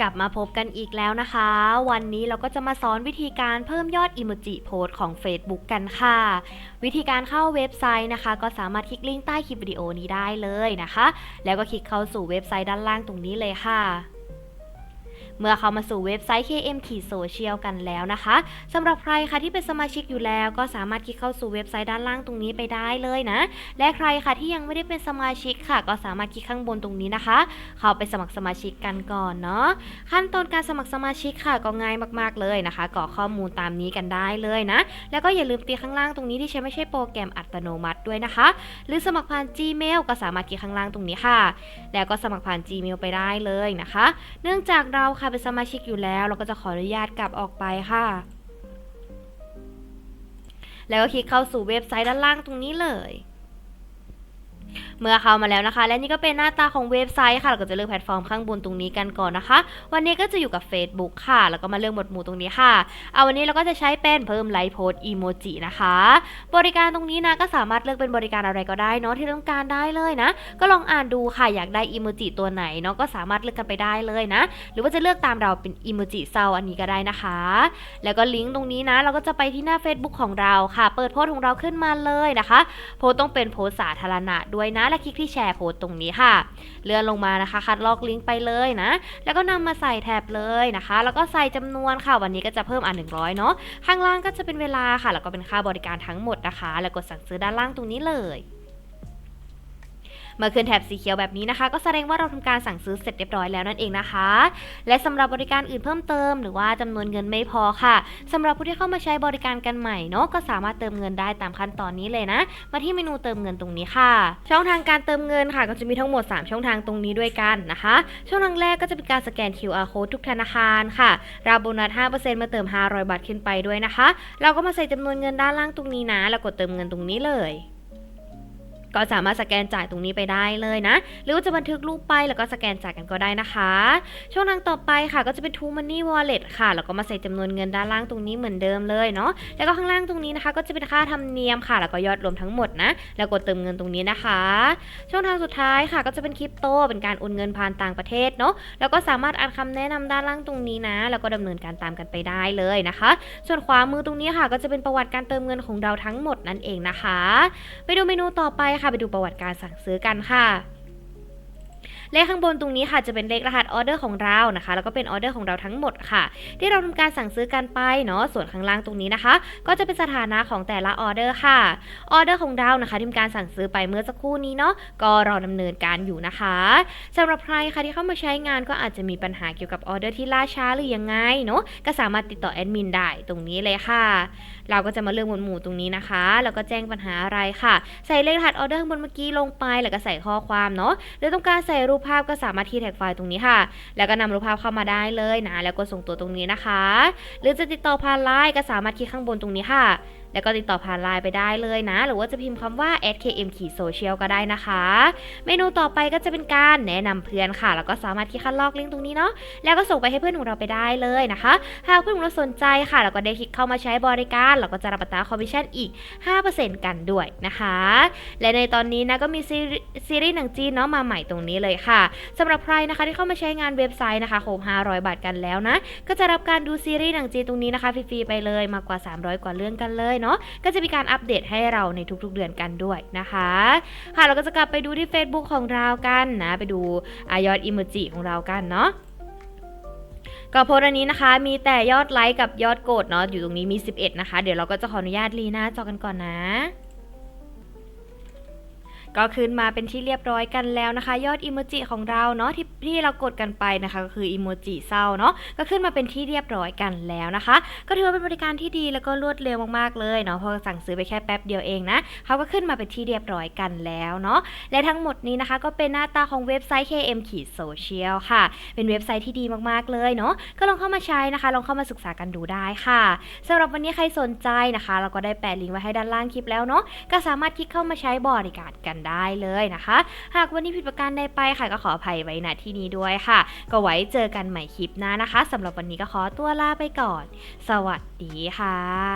กลับมาพบกันอีกแล้วนะคะ วันนี้เราก็จะมาสอนวิธีการเพิ่มยอดอิโมจิโพสของ Facebook กันค่ะ วิธีการเข้าเว็บไซต์นะคะ ก็สามารถคลิกลิงก์ใต้คลิปวิดีโอนี้ได้เลยนะคะ แล้วก็คลิกเข้าสู่เว็บไซต์ด้านล่างตรงนี้เลยค่ะ เมื่อเข้ามาสู่เว็บไซต์ KM ขีดโซเชียลกันแล้วนะคะสำหรับใครค่ะที่เป็นสมาชิกอยู่แล้ว ก็สามารถคลิกเข้าสู่เว็บไซต์ด้านล่างตรงนี้ไปได้เลยนะ และใครค่ะที่ยังไม่ได้เป็นสมาชิกค่ะ ก็สามารถคลิกข้างบนตรงนี้นะคะ เข้าไปสมัครสมาชิกกันก่อนเนาะขั้นตอนการสมัครสมาชิกค่ะก็ง่ายมากๆเลยนะคะกรอกข้อมูลตามนี้กันได้เลยนะ แล้วก็อย่าลืมตีข้างล่างตรงนี้ที่ใช้ไม่ใช่โปรแกรมอัตโนมัติด้วยนะคะ หรือสมัครผ่าน Gmail ก็สามารถคลิกข้างล่างตรงนี้ค่ะ แล้วก็สมัครผ่าน Gmail ไปได้เลยนะคะ เนื่องจากเราค่ะเป็นสมาชิกอยู่แล้ว เราก็จะขออนุญาตกลับออกไปค่ะ แล้วก็คลิกเข้าสู่เว็บไซต์ด้านล่างตรงนี้เลย เมื่อเข้ามาแล้วนะคะ และนี่ก็เป็นหน้าตาของเว็บไซต์ค่ะเราก็จะเลือกแพลตฟอร์มข้างบนตรงนี้กันก่อนนะคะ วันนี้ก็จะอยู่กับ Facebook ค่ะ แล้วก็มาเลือกหมวดหมู่ตรงนี้ค่ะ เอาวันนี้เราก็จะใช้เป็นเพิ่มไลฟ์โพสอีโมจินะคะ บริการตรงนี้นะก็สามารถเลือกเป็นบริการอะไรก็ได้เนาะที่ต้องการได้เลยนะ ก็ลองอ่านดูค่ะอยากได้อีโมจิตัวไหนเนาะก็สามารถเลือกกันไปได้เลยนะ หรือว่าจะเลือกตามเราเป็นอีโมจิเศร้าอันนี้ก็ได้นะคะ แล้วก็ลิงก์ตรงนี้นะ เราก็จะไปที่หน้า Facebook ของเราค่ะ เปิดโพสต์ของเราขึ้นมาเลยนะคะ โพสต้องเป็นโพสสาธารณะด้วยนะและคลิกที่แชร์โพสต์ตรงนี้ค่ะ เลื่อนลงมานะคะ คัดลอกลิงก์ไปเลยนะ แล้วก็นำมาใส่แท็บเลยนะคะ แล้วก็ใส่จำนวนค่ะ วันนี้ก็จะเพิ่มอ่าน100 เนาะ ข้างล่างก็จะเป็นเวลาค่ะ แล้วก็เป็นค่าบริการทั้งหมดนะคะ แล้วกดสั่งซื้อด้านล่างตรงนี้เลย เมื่อขึ้นแถบสีเขียวแบบนี้นะคะ ก็แสดงว่าเราทำการสั่งซื้อเสร็จเรียบร้อยแล้วนั่นเองนะคะ และสำหรับบริการอื่นเพิ่มเติม หรือว่าจำนวนเงินไม่พอค่ะสำหรับผู้ที่เข้ามาใช้บริการกันใหม่เนาะก็สามารถเติมเงินได้ตามขั้นตอนนี้เลยนะ มาที่เมนูเติมเงินตรงนี้ค่ะ ช่องทางการเติมเงินค่ะ ก็จะมีทั้งหมด 3 ช่องทางตรงนี้ด้วยกันนะคะ ช่องทางแรกก็จะเป็นการสแกน QR code ทุกธนาคารค่ะรับโบนัส5%มาเติม 500 บาทขึ้นไปด้วยนะคะ เราก็มาใส่จำนวนเงินด้านล่างตรงนี้นะ แล้วกดเติมเงินตรงนี้เลย ก็สามารถสแกนจ่ายตรงนี้ไปได้เลยนะ หรือว่าจะบันทึกรูปไปแล้วก็สแกนจ่ายกันก็ได้นะคะ ช่องทางต่อไปค่ะก็จะเป็น True Money Wallet ค่ะ แล้วก็มาใส่จำนวนเงินด้านล่างตรงนี้เหมือนเดิมเลยเนาะ แล้วก็ข้างล่างตรงนี้นะคะ ก็จะเป็นค่าธรรมเนียมค่ะ แล้วก็ยอดรวมทั้งหมดนะ แล้วกดเติมเงินตรงนี้นะคะ ช่องทางสุดท้ายค่ะก็จะเป็นคริปโต เป็นการโอนเงินผ่านต่างประเทศเนาะ แล้วก็สามารถอ่านคำแนะนำด้านล่างตรงนี้นะ แล้วก็ดำเนินการตามกันไปได้เลยนะคะ ส่วนขวามือตรงนี้ค่ะ ก็จะเป็นประวัติการเติมเงินของเราทั้งหมดนั่นเองนะคะ ไปดูเมนูต่อไปค่ะ ไปดูประวัติการสั่งซื้อกันค่ะ เลขข้างบนตรงนี้ค่ะจะเป็นเลขรหัสออเดอร์ของเรานะคะ แล้วก็เป็นออเดอร์ของเราทั้งหมดค่ะ ที่เราทำการสั่งซื้อกันไปเนาะส่วนข้างล่างตรงนี้นะคะ ก็จะเป็นสถานะของแต่ละออเดอร์ค่ะออเดอร์ของเรานะคะที่ทำการสั่งซื้อไปเมื่อสักครู่นี้เนาะก็รอดำเนินการอยู่นะคะสำหรับใครค่ะที่เข้ามาใช้งานก็อาจจะมีปัญหาเกี่ยวกับออเดอร์ที่ล่าช้าหรือยังไงเนาะก็สามารถติดต่อแอดมินได้ตรงนี้เลยค่ะ เราก็จะมาเลือกหมวดหมู่ตรงนี้นะคะ แล้วก็แจ้งปัญหาอะไรค่ะ ใส่เลขรหัสออเดอร์ข้างบนเมื่อกี้ลงไปแล้วก็ใส่ข้อความเนาะหรือต้องการใส่รูปภาพก็สามารถที่แท็กไฟล์ตรงนี้ค่ะ แล้วก็นำรูปภาพเข้ามาได้เลยนะ แล้วก็ส่งตัวตรงนี้นะคะ หรือจะติดต่อผ่านไลน์ก็สามารถคลิกข้างบนตรงนี้ค่ะแล้วก็ติดต่อผ่านไลน์ไปได้เลยนะ หรือว่าจะพิมพ์คำว่า @km ขีดโซเชียลก็ได้นะคะ เมนูต่อไปก็จะเป็นการแนะนำเพื่อนค่ะ แล้วก็สามารถคลิกคัดลอกลิงก์ตรงนี้เนาะ แล้วก็ส่งไปให้เพื่อนของเราไปได้เลยนะคะ หากเพื่อนของเราสนใจค่ะ แล้วก็ได้คลิกเข้ามาใช้บริการ เราก็จะรับอัตราคอมมิชชั่นอีก 5%กันด้วยนะคะ และในตอนนี้นะก็มีซีรีซีรีส์หนังจีนเนาะมาใหม่ตรงนี้เลยค่ะสำหรับใครนะคะที่เข้ามาใช้งานเว็บไซต์นะคะครบ500 บาทกันแล้วนะ ก็จะรับการดูซีรีส์หนังจีนตรงนี้นะคะฟรีๆไปเลยมากกว่า 300 กว่าเรื่องกันเลยเนาะก็จะมีการอัปเดตให้เราในทุกๆเดือนกันด้วยนะคะค่ะเราก็จะกลับไปดูที่ Facebook ของเรากันนะไปดูอยอดอิโมจิของเรากันเนาะก็โพสต์อันนี้นะคะมีแต่ยอดไลค์กับยอดกดเนาะอยู่ตรงนี้มี 11 นะคะ เดี๋ยวเราก็จะขออนุญาตลีหน้าจอกันก่อนนะ ก็ขึ้นมาเป็นที่เรียบร้อยกันแล้วนะคะ ยอดอิโมจิของเราเนาะที่ที่เรากดกันไปนะคะ ก็คืออิโมจิเศร้าเนาะก็ขึ้นมาเป็นที่เรียบร้อยกันแล้วนะคะ ก็ถือว่าเป็นบริการที่ดีแล้วก็รวดเร็วมากๆเลยเนาะพอสั่งซื้อไปแค่แป๊บเดียวเองนะเขาก็ขึ้นมาเป็นที่เรียบร้อยกันแล้วเนาะและทั้งหมดนี้นะคะ ก็เป็นหน้าตาของเว็บไซต์ KM ขีดโซเชียลค่ะ เป็นเว็บไซต์ที่ดีมากๆเลยเนาะก็ลองเข้ามาใช้นะคะ ลองเข้ามาศึกษากันดูได้ค่ะสำหรับวันนี้ใครสนใจนะคะ เราก็ได้แปะลิงก์ไว้ให้ด้านล่างคลิปแล้วเนาะก็สามารถคลิกเข้ามาใช้บริการกันได้เลยนะคะ หากวันนี้ผิดประการใดไปค่ะก็ขออภัยไว้ณที่นี้ด้วยค่ะ ก็ไว้เจอกันใหม่คลิปหน้านะคะสำหรับวันนี้ก็ขอตัวลาไปก่อน สวัสดีค่ะ